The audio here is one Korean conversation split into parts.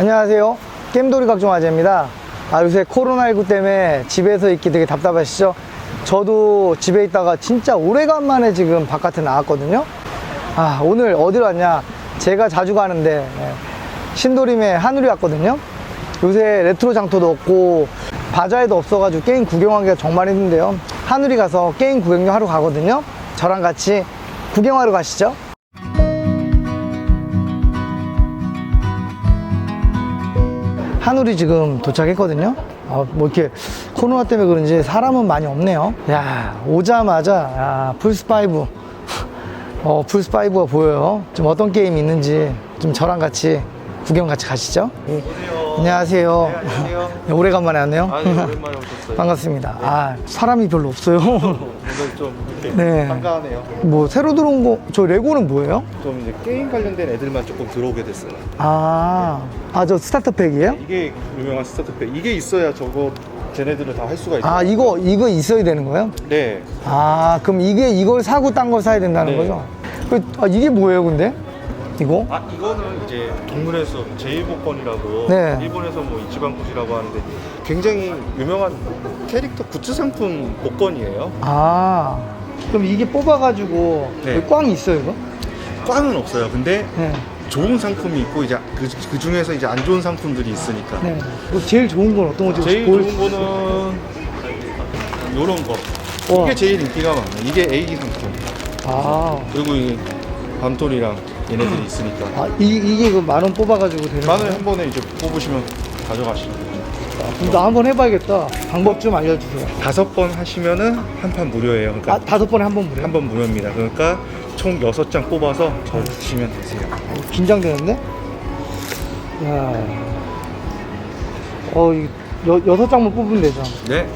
안녕하세요. 게임돌이 각종 아재입니다. 아, 요새 코로나19 때문에 집에서 있기 되게 답답하시죠? 저도 집에 있다가 진짜 오래간만에 지금 바깥에 나왔거든요. 아, 오늘 어디로 왔냐? 제가 자주 가는데, 예, 신도림에 하늘이 왔거든요. 요새 레트로 장터도 없고, 바자에도 없어가지고 게임 구경하기가 정말 힘든데요. 하늘이 가서 게임 구경료 하러 가거든요. 저랑 같이 구경하러 가시죠. 한울이 지금 도착했거든요. 아, 뭐 이렇게 코로나 때문에 그런지 사람은 많이 없네요. 야, 오자마자 야, 플스5. 어, 플스5가 보여요. 좀 어떤 게임이 있는지 좀 저랑 같이 구경 같이 가시죠. 예. 안녕하세요. 안녕하세요. 오래간만에 왔네요. 아니 오랜만에 오셨어요. 반갑습니다. 아, 사람이 별로 없어요. 오늘 좀 이렇게 네. 한가하네요. 뭐 새로 들어온 거, 저 레고는 뭐예요? 좀 이제 게임 관련된 애들만 조금 들어오게 됐어요. 아, 아, 저 스타터 팩이에요? 이게 유명한 스타트팩. 이게 있어야 저거 쟤네들은 다할 수가 있어요. 아, 이거, 이거 있어야 되는 거예요? 네. 아, 그럼 이게 이걸 사고 딴 걸 사야 된다는 네. 거죠? 그, 아, 이게 뭐예요, 근데? 이거? 아 이거는 이제 동물에서 제1복권이라고 네. 일본에서 뭐 이치방 굿이라고 하는데 굉장히 유명한 캐릭터 굿즈 상품 복권이에요. 아, 그럼 이게 뽑아가지고 네. 여기 꽝 있어요, 이거? 꽝은 없어요. 근데 네. 좋은 상품이 있고 이제 그, 그 중에서 이제 안 좋은 상품들이 있으니까. 네. 뭐 제일 좋은 건 어떤 거지? 제일 좋은 거는 요런 거. 우와. 이게 제일 인기가 많아요. 이게 A 상품. 아, 그리고 이 밤돌이랑 얘네들이 있으니까. 아 이, 이게 그 만 원 뽑아가지고 되는 만원 거예요? 한 번에 이제 뽑으시면 가져가시면 돼요. 그럼 나 한번 해봐야겠다. 방법 좀 알려주세요. 다섯 번 하시면은 한 판 무료예요. 그러니까 아, 다섯 번에 한번 무료? 한번 무료입니다. 그러니까 총 여섯 장 뽑아서 저 주시면 되세요. 어, 긴장되는데? 야, 어, 이 여, 여섯 장만 뽑으면 되죠. 네.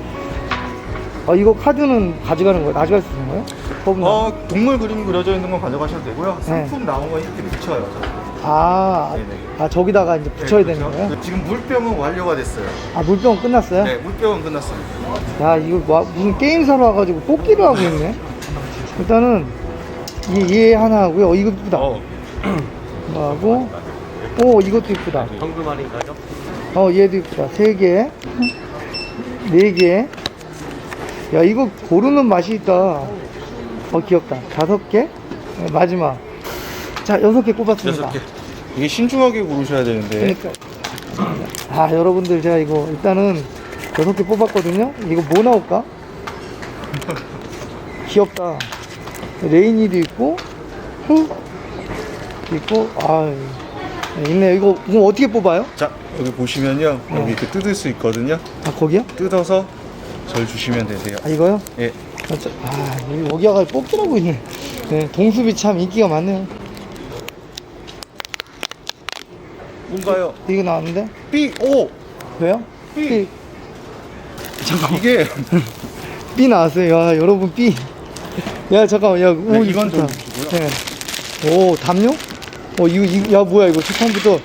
아, 이거 카드는 가져가는 거예요? 가져갈 수 있는 거예요? 뽑는 거? 어, 동물 그림 그려져 있는 건 가져가셔도 되고요. 네. 상품 나온 거 이렇게 붙여요. 아, 네네. 아 저기다가 이제 붙여야 네, 되는 그렇죠. 거예요? 지금 물병은 완료가 됐어요. 아 물병 끝났어요? 네, 물병은 끝났습니다. 야 이거 와, 무슨 게임 사러 와가지고 뽑기를 하고 있네. 일단은 이, 얘 하나 하고요. 어, 이거 이쁘다. 어, 이거 하고, 오 이것도 이쁘다. 현금 할인가요? 어 얘도 이쁘다. 세 개, 네 개. 야 이거 고르는 맛이 있다. 어 귀엽다. 다섯 개, 네, 마지막. 자 여섯 개 뽑았습니다. 여섯 개. 이게 신중하게 고르셔야 되는데. 그러니까 아 여러분들 제가 이거 일단은 여섯 개 뽑았거든요 이거 뭐 나올까 귀엽다 레이니도 있고 후 있고 아 있네 이거 이거 어떻게 뽑아요 자, 여기 보시면요. 여기 이렇게 뜯을 수 있거든요. 아 거기요 뜯어서 절 주시면 되세요. 아 이거요 예. 아, 저- 아 여기 와가 뽑기라고 있네 네 동숲이 참 인기가 많네요 뭔가요? 이거 나왔는데 B, O. 왜요 B. B 잠깐 이게 B 나왔어요 야 여러분 B 야 잠깐만 야 오, 네, 이건 좀 좋다. 주시고요. 네. 오 담요? 어 이거, 이거 야 뭐야 이거 초판부터?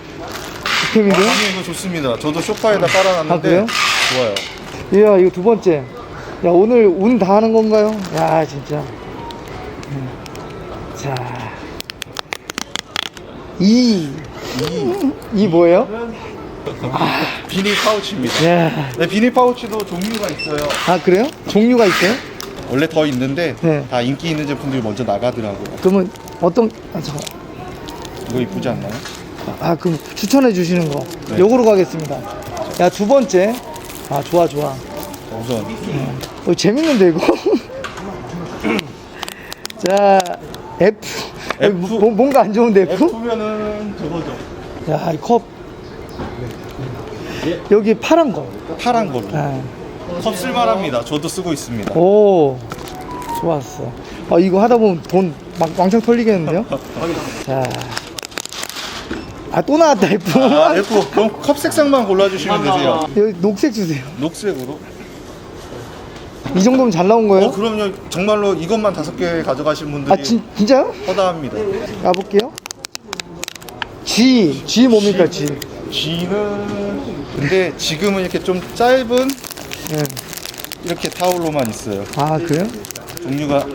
아니 이거 좋습니다. 저도 깔아놨는데 아, 그래요? 좋아요. 야 이거 두 번째 야 오늘 운 다 하는 건가요? 야 진짜 음. 자 이. 이 뭐예요? 비닐 파우치입니다. 야. 네, 비닐 파우치도 종류가 있어요. 아 그래요? 종류가 있어요? 원래 더 있는데 네. 다 인기 있는 제품들이 먼저 나가더라고요. 그러면 어떤 아 잠깐 이거 이쁘지 않나요? 아 그럼 추천해 주시는 거 네. 요거로 가겠습니다 야 두 번째 아 좋아 좋아 우선 어, 재밌는데 이거? 자 F, F. 뭐, 뭔가 안 좋은데 F? F면은 저거죠. 야 이컵 여기 파란 거 파란 걸로. 아, 컵 쓸만합니다. 저도 쓰고 있습니다. 오 좋았어 아 이거 하다 보면 돈 막 왕창 털리겠는데요? 자 아 또 나왔다 F 아, F. 그럼 컵 색상만 골라주시면 되세요. 여기 녹색 주세요 녹색으로. 이 정도면 잘 나온 어, 거예요? 그럼요. 정말로 이것만 다섯 개 가져가신 분들이 아 진, 진짜요? 허다합니다. 가볼게요 G G 뭡니까 G G는 근데 지금은 이렇게 좀 짧은 네. 이렇게 타올로만 있어요. 아 그래요? 종류가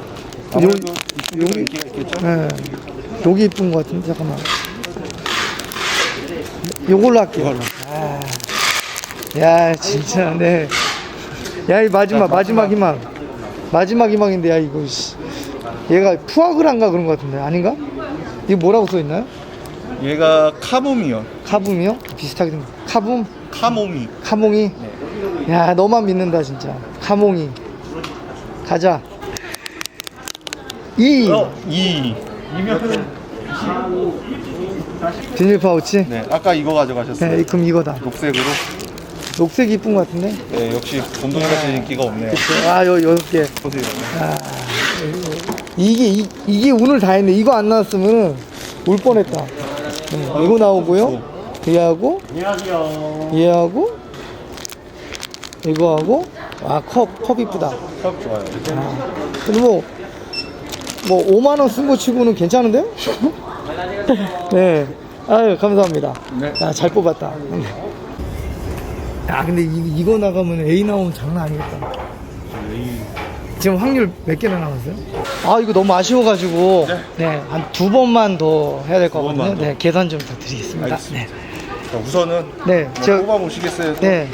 아무래도 이쪽에 인기가 있겠죠? 네. 여기 이쁜 것 같은데 잠깐만. 요걸로 할게요. 아, 야, 진짜, 네. 야, 이 마지막, 마지막 희망. 마지막 희망인데, 야, 이거, 씨. 얘가 푸아그란가 그런 것 같은데, 아닌가? 이게 뭐라고 써 있나요? 얘가 카mom이요. 카붐이요? 비슷하게 생긴 카붐? 카모미. 카몽이? 야, 너만 믿는다, 진짜. 카몽이. 가자. 이 어, 이. 비닐 파우치? 네, 아까 이거 가져가셨어요. 네, 그럼 이거다. 녹색으로. 녹색이 이쁜 것 같은데? 네, 역시 곰돌이같이 인기가 없네요. 아, 여, 여섯 개. 보세요. 이게, 이, 이게 오늘 다 했네. 이거 안 나왔으면 올 뻔했다. 네, 이거 나오고요. 얘하고, 얘하고, 이거하고, 아, 컵, 컵 이쁘다. 컵 좋아요. 근데 뭐, 뭐, 5만원 쓴 거 치고는 괜찮은데요? 네. 아유, 감사합니다. 네. 야, 잘 뽑았다. 야, 근데 이, 이거 나가면 A 나오면 장난 아니겠다. 지금 확률 몇 개나 남았어요? 아, 이거 너무 아쉬워가지고, 네, 한 두 번만 더 해야 될것 번만 같거든요. 더? 네, 계산 좀 부탁드리겠습니다. 알겠습니다. 자, 우선은 네, 네, 저, 뽑아 보시겠어요? 네.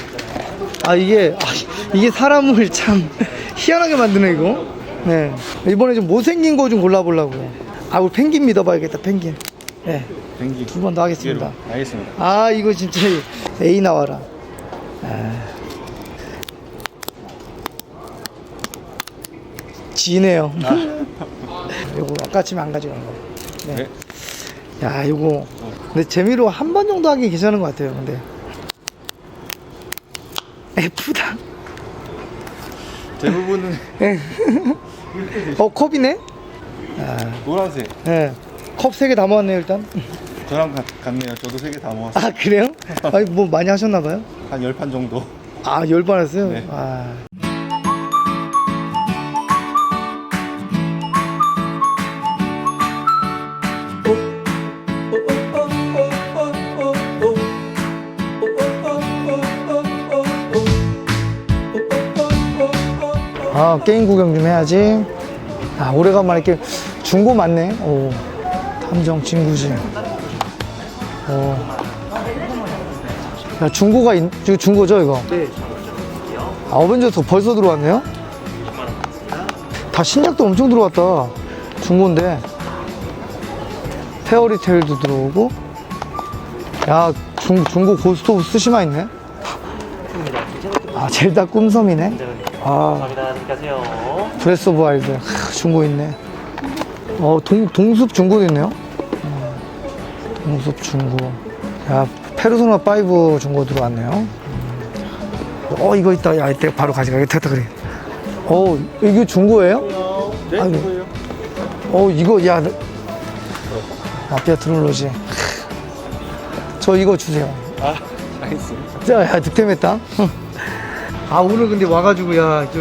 아 이게 아, 이게 사람을 참 희한하게 만드네 이거. 네. 이번에 좀 못생긴 거 좀 골라보려고요. 아 우리 펭귄 믿어봐야겠다 펭귄. 네. 뱅기. 두 번 더 하겠습니다. 기회로. 알겠습니다. 아 이거 진짜 A 나와라. 아. 지네요. 요거 아까쯤에 안 가져간 거. 네. 네. 야 요거 근데 재미로 한 번 정도 하기 괜찮은 것 같아요. 근데 F다. 대부분은 어 컵이네. 노란색. 네. 컵세개 담아왔네요 일단. 저랑 같, 같네요. 저도 세 개 다 모았어요. 아 그래요? 아니 뭐 많이 하셨나 봐요? 한열판 정도. 아열번 했어요? 네. 아. 아 게임 구경 좀 해야지 아 오래간만에 게임 중고 맞네 오 탐정 진구지 오. 야 중고가 있, 이거 중고죠 이거? 네. 아, 어벤져스 벌써 들어왔네요? 다 신작도 엄청 들어왔다. 중고인데. 페어리테일도 들어오고. 야 중, 중고 고스트 오브 스시마 있네? 아 젤다 꿈섬이네? 아. 감사합니다. 안녕하세요. 브레스 오브 와일드 하, 중고 있네. 어 동, 동숲 중고도 있네요? 어, 동숲 중고. 야 페르소나 5 중고 들어왔네요 음. 어 이거 있다 야 이때 바로 가져가겠다 그래 어 이거 중고예요? 네, 아이고. 그거예요. 어 이거 야 마피아 트롤로지 저 이거 주세요 아, 알겠습니다. 자, 야, 득템했다. 아, 오늘 근데 와가지고, 야, 저,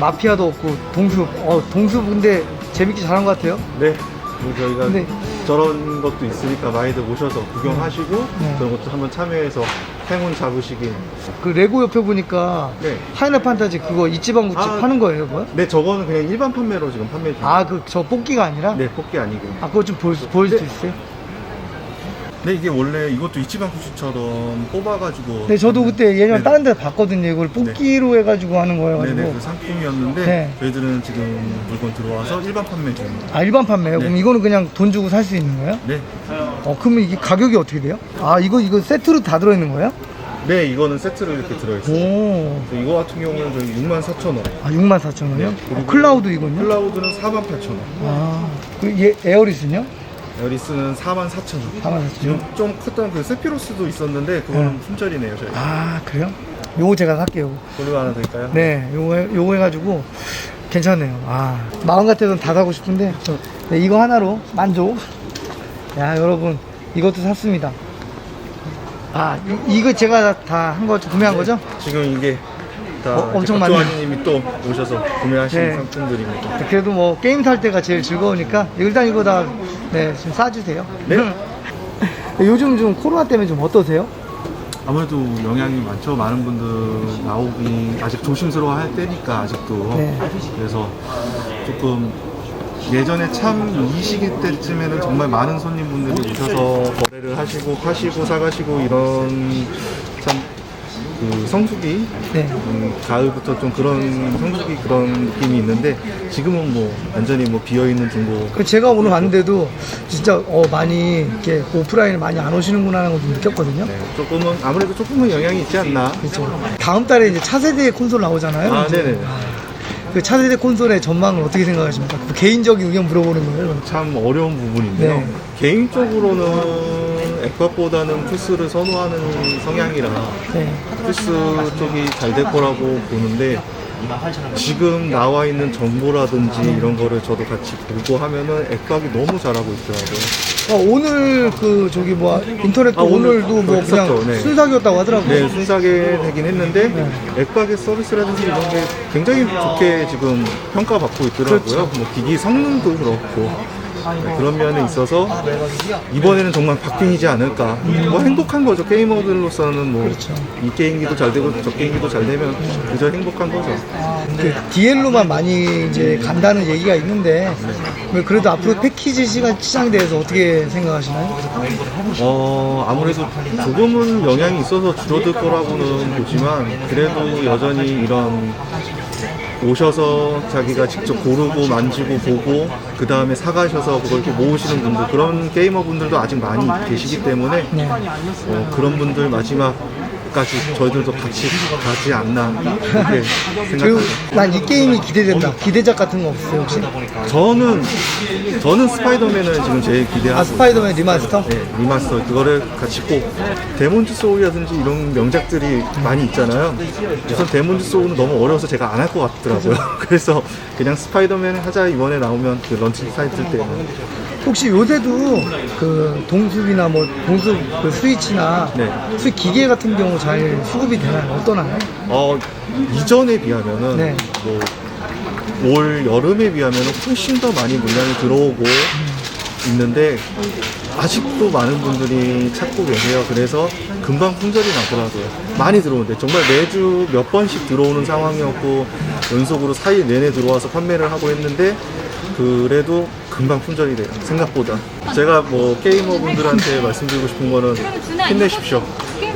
마피아도 없고, 동숲, 어, 동숲 근데 재밌게 잘한 것 같아요. 네. 뭐 저희가 근데- 저런 것도 있으니까 많이들 오셔서 구경하시고 네. 그런 것도 한번 참여해서 행운 잡으시길. 그 레고 옆에 보니까, 네. 파이널 판타지 그거 이지방 굿즈 아. 파는 거예요, 그거? 네, 저거는 그냥 일반 판매로 지금 판매 중. 아, 그, 저 뽑기가 아니라? 네, 뽑기 아니고. 아, 그거 좀 보여, 보여줄 수 있어요? 네, 이게 원래 이것도 이치방 쿠시처럼 뽑아가지고. 네, 저도 그때 예전에 네네. 다른 데서 봤거든요. 이걸 뽑기로 해가지고 하는 거여가지고. 네네, 그 상품이었는데 네. 저희들은 지금 물건 들어와서 일반 판매 중입니다. 아, 일반 판매요? 네. 그럼 이거는 그냥 돈 주고 살 수 있는 거예요? 네. 어, 그러면 이게 가격이 어떻게 돼요? 아, 이거, 이거 세트로 다 들어있는 거예요? 네, 이거는 세트로 이렇게 들어있어요. 오. 이거 같은 경우는 저희 64,000원. 아, 6만 4천 원이요? 네, 그리고 클라우드 이건요? 클라우드는 48,000원. 아, 그 얘, 에어리스는요? 에어리스는 44,000원. 4만 4천 원. 지금 좀 컸던 그 세피로스도 있었는데 그거는 네. 품절이네요 저희. 아, 그래요? 요거 제가 살게요. 볼륨 하나 드릴까요? 네, 요거, 해- 요거 해가지고 괜찮네요. 아, 마음 같아서는 다 사고 싶은데, 네, 이거 하나로 만족. 야, 여러분, 이것도 샀습니다. 아, 이, 거 제가 다 한 거, 구매한 거죠? 지금 이게 다 어, 엄청 많네요. 박조아님이 또 오셔서 구매하신 네. 상품들입니다. 그래도 뭐, 게임 살 때가 제일 즐거우니까, 일단 이거 다, 네, 좀 싸주세요. 네. 요즘 좀 코로나 때문에 좀 어떠세요? 아무래도 영향이 많죠. 많은 분들 나오기 아직 조심스러워 할 때니까 아직도. 네. 그래서 조금 예전에 참 이 시기 때쯤에는 정말 많은 손님분들이 오셔서 거래를 하시고 파시고 사가시고 이런 참 그 성수기 네. 음, 가을부터 좀 그런 성수기 그런 느낌이 있는데 지금은 뭐 완전히 뭐 비어 있는 중고 그 제가 오늘 왔는데도 진짜 어, 많이 이렇게 오프라인을 많이 안 오시는구나 하는 걸 좀 느꼈거든요. 네, 조금은 아무래도 조금은 영향이 있지 않나. 그렇죠. 다음 달에 이제 차세대 콘솔 나오잖아요. 아, 이제. 네네. 그 차세대 콘솔의 전망을 어떻게 생각하십니까? 그 개인적인 의견 물어보는 거예요. 참 어려운 부분인데요. 네. 개인적으로는 액박보다는 플스를 선호하는 성향이라 네. 플스 쪽이 잘 될 거라고 보는데 지금 나와 있는 정보라든지 이런 거를 저도 같이 보고 하면은 액박이 너무 잘하고 있더라고요. 어, 오늘 그 저기 뭐 인터넷도 아, 오늘 오늘도 뭐 그냥 했었죠. 네. 순삭이었다고 하더라고요. 네, 순삭에 되긴 했는데 액박의 서비스라든지 이런 게 굉장히 좋게 지금 평가받고 있더라고요. 뭐 기기 성능도 그렇고 네, 그런 면에 있어서 이번에는 정말 박빙이지 않을까. 뭐 행복한 거죠. 게이머들로서는 뭐 이 게임기도 잘 되고 저 게임기도 잘 되면 그저 행복한 거죠. 그 DL로만 많이 이제 간다는 얘기가 있는데 뭐 그래도 앞으로 패키지 시간 시장에 대해서 어떻게 생각하시나요? 어, 아무래도 조금은 영향이 있어서 줄어들 거라고는 보지만 그래도 여전히 이런 오셔서 자기가 직접 고르고 만지고 보고 그 다음에 사가셔서 그걸 이렇게 모으시는 분들 그런 게이머 분들도 아직 많이 계시기 때문에 네. 어, 그런 분들 마지막 까지 저희들도 같이 가지 않나 그렇게 생각합니다. 난 이 게임이 기대된다. 기대작 같은 거 없어요 혹시? 저는 저는 스파이더맨을 지금 제일 기대하고 아 스파이더맨 리마스터? 네, 리마스터 그거를 같이 꼭 데몬즈 소울이라든지 이런 명작들이 많이 있잖아요. 우선 데몬즈 소울은 너무 어려워서 제가 안 할 것 같더라고요. 그래서 그냥 스파이더맨 하자 이번에 나오면 그 런칭 사이트 때는 혹시 요새도 그 동숲이나 뭐 동숲 그 스위치나 네. 스위 기계 같은 경우 잘 수급이 되나요? 어떠나요? 어 이전에 비하면은 네. 뭐 올 여름에 비하면 훨씬 더 많이 물량이 들어오고 있는데 아직도 많은 분들이 찾고 계세요. 그래서 금방 품절이 나더라고요. 많이 들어오는데 정말 매주 몇 번씩 들어오는 상황이었고 연속으로 4일 내내 들어와서 판매를 하고 했는데 그래도 금방 품절이 돼요. 생각보다. 제가 뭐 게이머 분들한테 말씀드리고 싶은 거는 힘내십시오.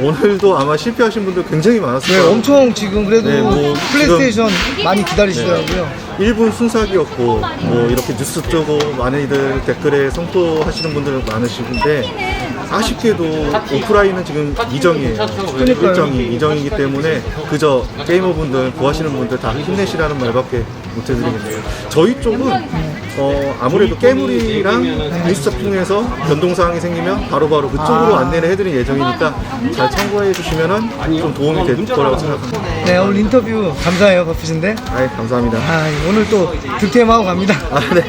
오늘도 아마 실패하신 분들 굉장히 많았을 네, 거예요. 엄청 지금 그래도 네, 뭐 플레이스테이션 많이 기다리시더라고요. 1분 순삭이었고 뭐 이렇게 뉴스 뜨고 많이들 댓글에 성토하시는 분들 많으시는데 아쉽게도 오프라인은 지금 이정이에요. 일정이 이정이기 때문에 그저 게이머분들 구하시는 분들 다 힘내시라는 말밖에 못 해드리겠네요. 저희 쪽은 어, 아무래도 깨물이랑 뉴스 통해서 변동사항이 생기면 바로바로 그쪽으로 아. 안내를 해드릴 예정이니까 잘 참고해 주시면은 좀 도움이 될 거라고 생각합니다. 네, 오늘 인터뷰 감사해요, 바쁘신데. 아, 감사합니다. 아, 오늘 또 득템하고 갑니다. 아, 네.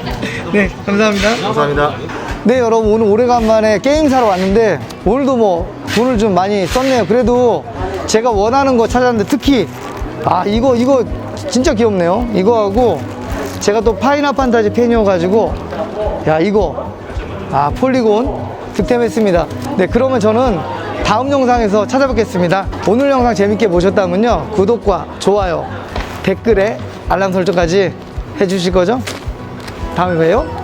네, 감사합니다. 감사합니다. 네 여러분 오늘 오래간만에 게임 사러 왔는데 오늘도 뭐 돈을 좀 많이 썼네요 그래도 제가 원하는 거 찾았는데 특히 아 이거 이거 진짜 귀엽네요 이거하고 제가 또 파이널 판타지 팬이어가지고 야 이거. 아 폴리곤 득템했습니다. 네 그러면 저는 다음 영상에서 찾아뵙겠습니다. 오늘 영상 재밌게 보셨다면요 구독과 좋아요 댓글에 알람 설정까지 해주실 거죠? 다음에 봬요